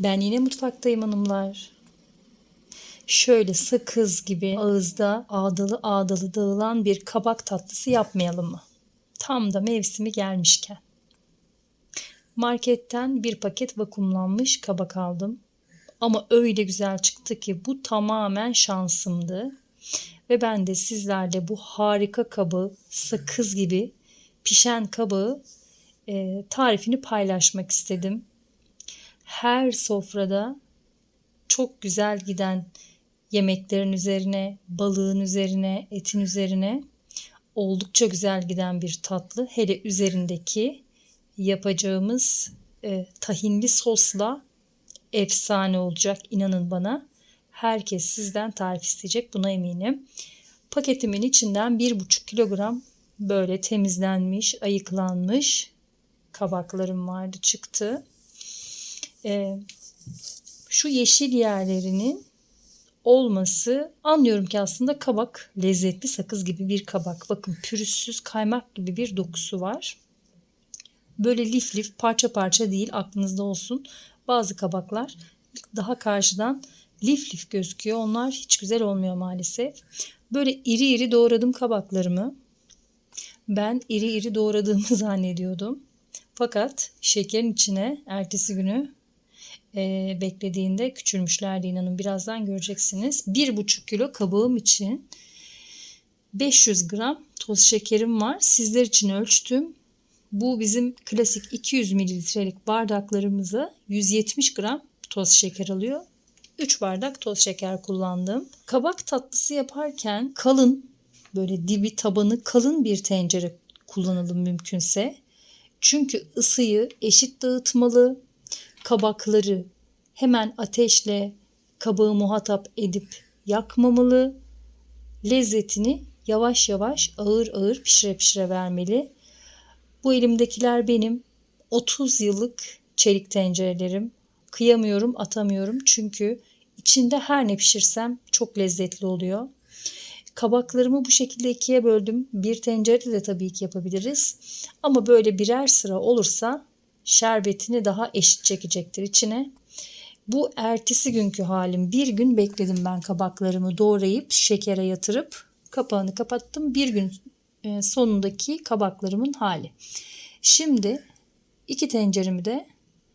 Ben yine mutfaktayım hanımlar. Şöyle sakız gibi ağızda ağdalı ağdalı dağılan bir kabak tatlısı yapmayalım mı? Tam da mevsimi gelmişken. Marketten bir paket vakumlanmış kabak aldım. Ama öyle güzel çıktı ki bu tamamen şansımdı. Ve ben de sizlerle bu harika kabağı sakız gibi pişen kabağı e, tarifini paylaşmak istedim. Her sofrada çok güzel giden yemeklerin üzerine, balığın üzerine, etin üzerine oldukça güzel giden bir tatlı. Hele üzerindeki yapacağımız e, tahinli sosla efsane olacak inanın bana. Herkes sizden tarif isteyecek buna eminim. Paketimin içinden 1,5 kilogram böyle temizlenmiş, ayıklanmış kabaklarım vardı çıktı. Ee, şu yeşil yerlerinin olması anlıyorum ki aslında kabak lezzetli sakız gibi bir kabak. Bakın pürüzsüz kaymak gibi bir dokusu var. Böyle lif lif parça parça değil aklınızda olsun. Bazı kabaklar daha karşıdan lif lif gözüküyor. Onlar hiç güzel olmuyor maalesef. Böyle iri iri doğradım kabaklarımı. Ben iri iri doğradığımı zannediyordum. Fakat şekerin içine ertesi günü e, beklediğinde küçülmüşlerdi inanın. Birazdan göreceksiniz. 1,5 kilo kabağım için 500 gram toz şekerim var. Sizler için ölçtüm. Bu bizim klasik 200 mililitrelik bardaklarımıza 170 gram toz şeker alıyor. 3 bardak toz şeker kullandım. Kabak tatlısı yaparken kalın böyle dibi tabanı kalın bir tencere kullanalım mümkünse. Çünkü ısıyı eşit dağıtmalı. Kabakları hemen ateşle kabağı muhatap edip yakmamalı. Lezzetini yavaş yavaş ağır ağır pişire pişire vermeli. Bu elimdekiler benim 30 yıllık çelik tencerelerim. Kıyamıyorum, atamıyorum çünkü içinde her ne pişirsem çok lezzetli oluyor. Kabaklarımı bu şekilde ikiye böldüm. Bir tencerede de tabii ki yapabiliriz. Ama böyle birer sıra olursa şerbetini daha eşit çekecektir içine. Bu ertesi günkü halim. Bir gün bekledim ben kabaklarımı doğrayıp şekere yatırıp kapağını kapattım. Bir gün e, sonundaki kabaklarımın hali. Şimdi iki tenceremi de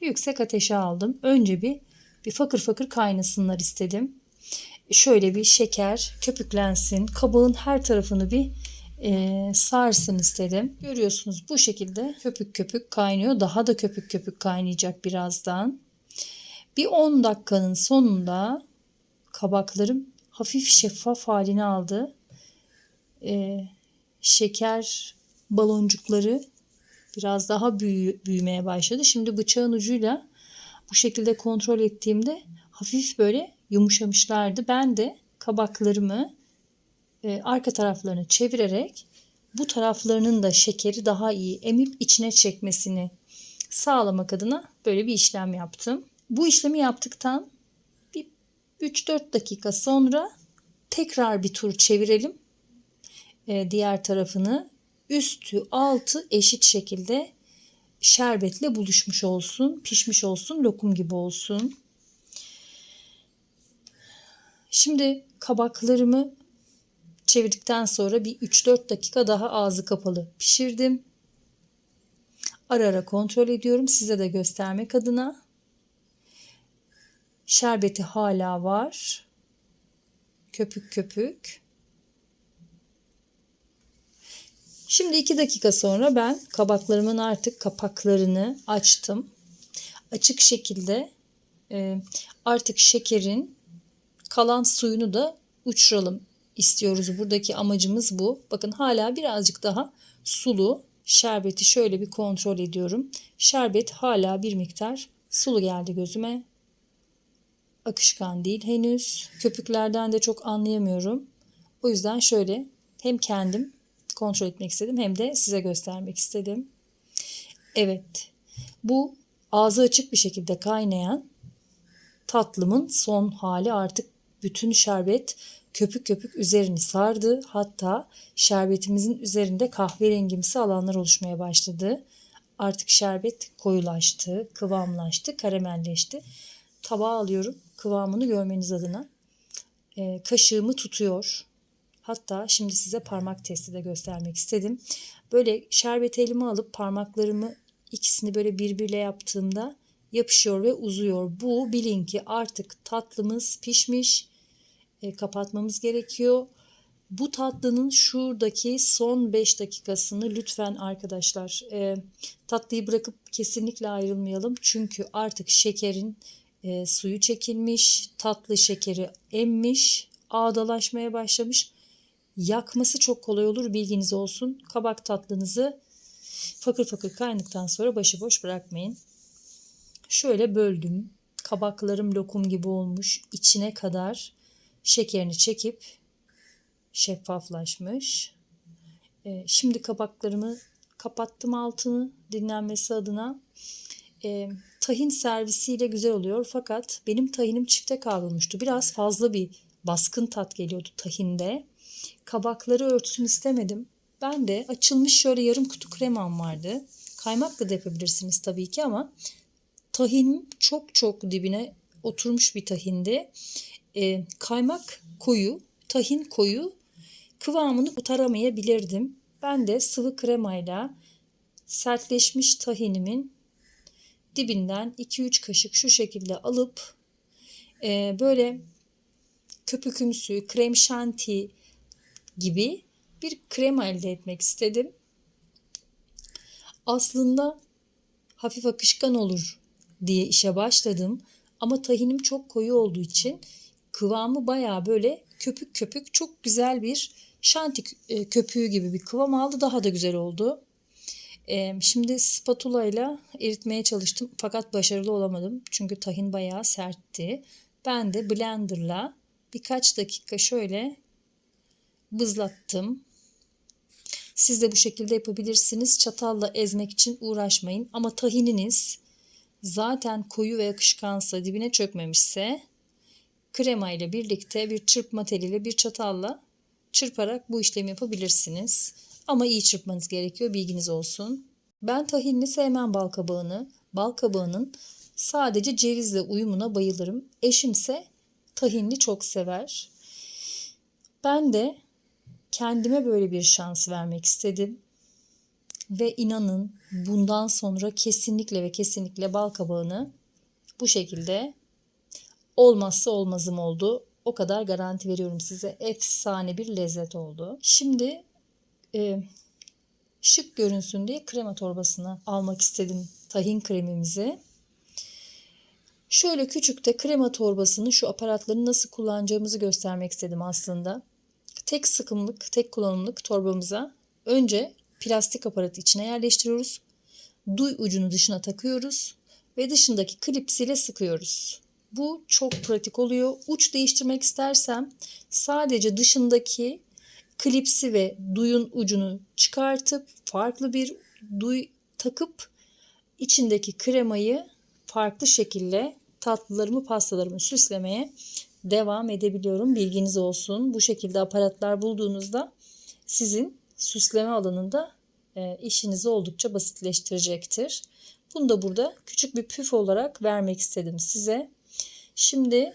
yüksek ateşe aldım. Önce bir bir fakır fakır kaynasınlar istedim. Şöyle bir şeker köpüklensin. Kabağın her tarafını bir e, sarsın istedim. Görüyorsunuz bu şekilde köpük köpük kaynıyor. Daha da köpük köpük kaynayacak birazdan. Bir 10 dakikanın sonunda kabaklarım hafif şeffaf halini aldı. E, şeker baloncukları biraz daha büyü, büyümeye başladı. Şimdi bıçağın ucuyla bu şekilde kontrol ettiğimde hafif böyle yumuşamışlardı. Ben de kabaklarımı e, arka taraflarını çevirerek bu taraflarının da şekeri daha iyi emip içine çekmesini sağlamak adına böyle bir işlem yaptım. Bu işlemi yaptıktan bir 3-4 dakika sonra tekrar bir tur çevirelim. E, diğer tarafını üstü altı eşit şekilde şerbetle buluşmuş olsun, pişmiş olsun, lokum gibi olsun. Şimdi kabaklarımı çevirdikten sonra bir 3-4 dakika daha ağzı kapalı pişirdim. Ara ara kontrol ediyorum size de göstermek adına. Şerbeti hala var. Köpük köpük. Şimdi 2 dakika sonra ben kabaklarımın artık kapaklarını açtım. Açık şekilde e, artık şekerin kalan suyunu da uçuralım istiyoruz. Buradaki amacımız bu. Bakın hala birazcık daha sulu. Şerbeti şöyle bir kontrol ediyorum. Şerbet hala bir miktar sulu geldi gözüme. Akışkan değil henüz. Köpüklerden de çok anlayamıyorum. O yüzden şöyle hem kendim kontrol etmek istedim hem de size göstermek istedim. Evet. Bu ağzı açık bir şekilde kaynayan tatlımın son hali artık bütün şerbet köpük köpük üzerini sardı. Hatta şerbetimizin üzerinde kahverengimsi alanlar oluşmaya başladı. Artık şerbet koyulaştı, kıvamlaştı, karamelleşti. tabağa alıyorum kıvamını görmeniz adına. Ee, kaşığımı tutuyor. Hatta şimdi size parmak testi de göstermek istedim. Böyle şerbet elime alıp parmaklarımı ikisini böyle birbirle yaptığımda yapışıyor ve uzuyor. Bu bilin ki artık tatlımız pişmiş. E, kapatmamız gerekiyor. Bu tatlının şuradaki son 5 dakikasını lütfen arkadaşlar e, tatlıyı bırakıp kesinlikle ayrılmayalım. Çünkü artık şekerin e, suyu çekilmiş, tatlı şekeri emmiş, ağdalaşmaya başlamış. Yakması çok kolay olur bilginiz olsun. Kabak tatlınızı fakır fakır kaynadıktan sonra başıboş bırakmayın. Şöyle böldüm. Kabaklarım lokum gibi olmuş. İçine kadar şekerini çekip şeffaflaşmış. Ee, şimdi kabaklarımı kapattım altını dinlenmesi adına. Ee, tahin servisiyle güzel oluyor fakat benim tahinim çifte kavrulmuştu. Biraz fazla bir baskın tat geliyordu tahinde. Kabakları örtsün istemedim. Ben de açılmış şöyle yarım kutu kremam vardı. Kaymakla da yapabilirsiniz tabii ki ama tahinim çok çok dibine oturmuş bir tahindi. E, kaymak koyu, tahin koyu kıvamını kurtaramayabilirdim. Ben de sıvı kremayla sertleşmiş tahinimin dibinden 2-3 kaşık şu şekilde alıp e, böyle köpükümsü, krem şanti gibi bir krema elde etmek istedim. Aslında hafif akışkan olur diye işe başladım. Ama tahinim çok koyu olduğu için kıvamı baya böyle köpük köpük çok güzel bir şanti e, köpüğü gibi bir kıvam aldı. Daha da güzel oldu. E, şimdi spatula ile eritmeye çalıştım fakat başarılı olamadım. Çünkü tahin bayağı sertti. Ben de blenderla birkaç dakika şöyle bızlattım. Siz de bu şekilde yapabilirsiniz. Çatalla ezmek için uğraşmayın. Ama tahininiz zaten koyu ve akışkansa dibine çökmemişse krema ile birlikte bir çırpma teliyle bir çatalla çırparak bu işlemi yapabilirsiniz. Ama iyi çırpmanız gerekiyor bilginiz olsun. Ben tahinli sevmem bal kabağını. Bal kabağının sadece cevizle uyumuna bayılırım. Eşimse tahinli çok sever. Ben de kendime böyle bir şans vermek istedim. Ve inanın bundan sonra kesinlikle ve kesinlikle bal kabağını bu şekilde olmazsa olmazım oldu. O kadar garanti veriyorum size. Efsane bir lezzet oldu. Şimdi e, şık görünsün diye krema torbasına almak istedim tahin kremimizi. Şöyle küçük de krema torbasını şu aparatları nasıl kullanacağımızı göstermek istedim aslında. Tek sıkımlık, tek kullanımlık torbamıza önce plastik aparatı içine yerleştiriyoruz. Duy ucunu dışına takıyoruz ve dışındaki klipsiyle sıkıyoruz. Bu çok pratik oluyor. Uç değiştirmek istersem sadece dışındaki klipsi ve duyun ucunu çıkartıp farklı bir duy takıp içindeki kremayı farklı şekilde tatlılarımı, pastalarımı süslemeye devam edebiliyorum. Bilginiz olsun. Bu şekilde aparatlar bulduğunuzda sizin süsleme alanında e, işinizi oldukça basitleştirecektir. Bunu da burada küçük bir püf olarak vermek istedim size. Şimdi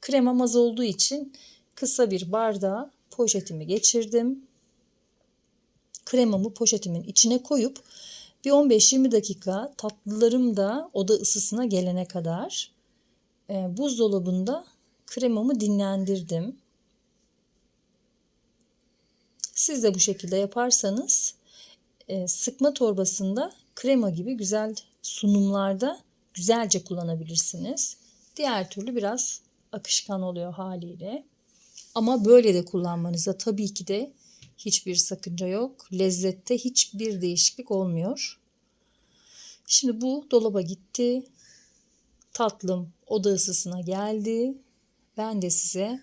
kremam az olduğu için kısa bir bardağa poşetimi geçirdim. Kremamı poşetimin içine koyup bir 15-20 dakika tatlılarım da oda ısısına gelene kadar e, buzdolabında kremamı dinlendirdim. Siz de bu şekilde yaparsanız e, sıkma torbasında krema gibi güzel sunumlarda güzelce kullanabilirsiniz. Diğer türlü biraz akışkan oluyor haliyle. Ama böyle de kullanmanıza tabii ki de hiçbir sakınca yok. Lezzette hiçbir değişiklik olmuyor. Şimdi bu dolaba gitti. Tatlım oda ısısına geldi. Ben de size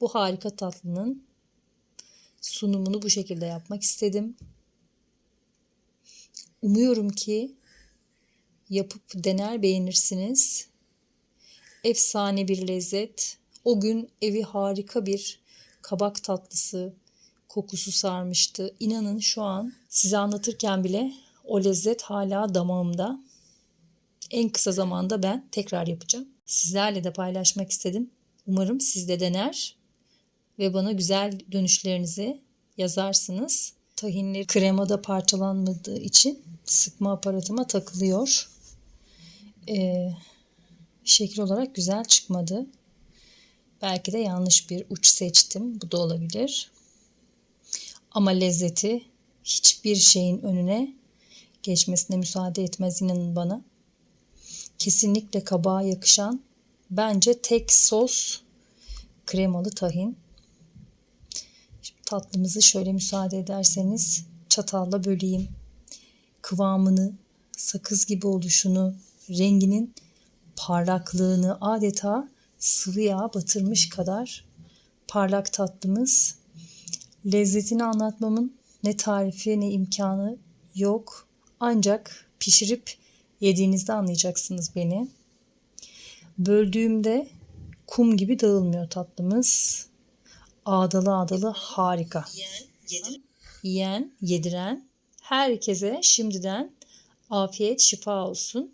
bu harika tatlının sunumunu bu şekilde yapmak istedim. Umuyorum ki yapıp dener beğenirsiniz. Efsane bir lezzet. O gün evi harika bir kabak tatlısı kokusu sarmıştı. İnanın şu an size anlatırken bile o lezzet hala damağımda. En kısa zamanda ben tekrar yapacağım. Sizlerle de paylaşmak istedim. Umarım siz de dener ve bana güzel dönüşlerinizi yazarsınız. Tahinleri kremada parçalanmadığı için sıkma aparatıma takılıyor. Ee, şekil olarak güzel çıkmadı. Belki de yanlış bir uç seçtim. Bu da olabilir. Ama lezzeti hiçbir şeyin önüne geçmesine müsaade etmez inanın bana. Kesinlikle kabağa yakışan bence tek sos kremalı tahin. Şimdi tatlımızı şöyle müsaade ederseniz çatalla böleyim. Kıvamını, sakız gibi oluşunu, renginin parlaklığını adeta sıvı yağ batırmış kadar parlak tatlımız. Lezzetini anlatmamın ne tarifi ne imkanı yok. Ancak pişirip yediğinizde anlayacaksınız beni. Böldüğümde kum gibi dağılmıyor tatlımız. Ağdalı ağdalı harika. Yiyen, yediren herkese şimdiden afiyet şifa olsun.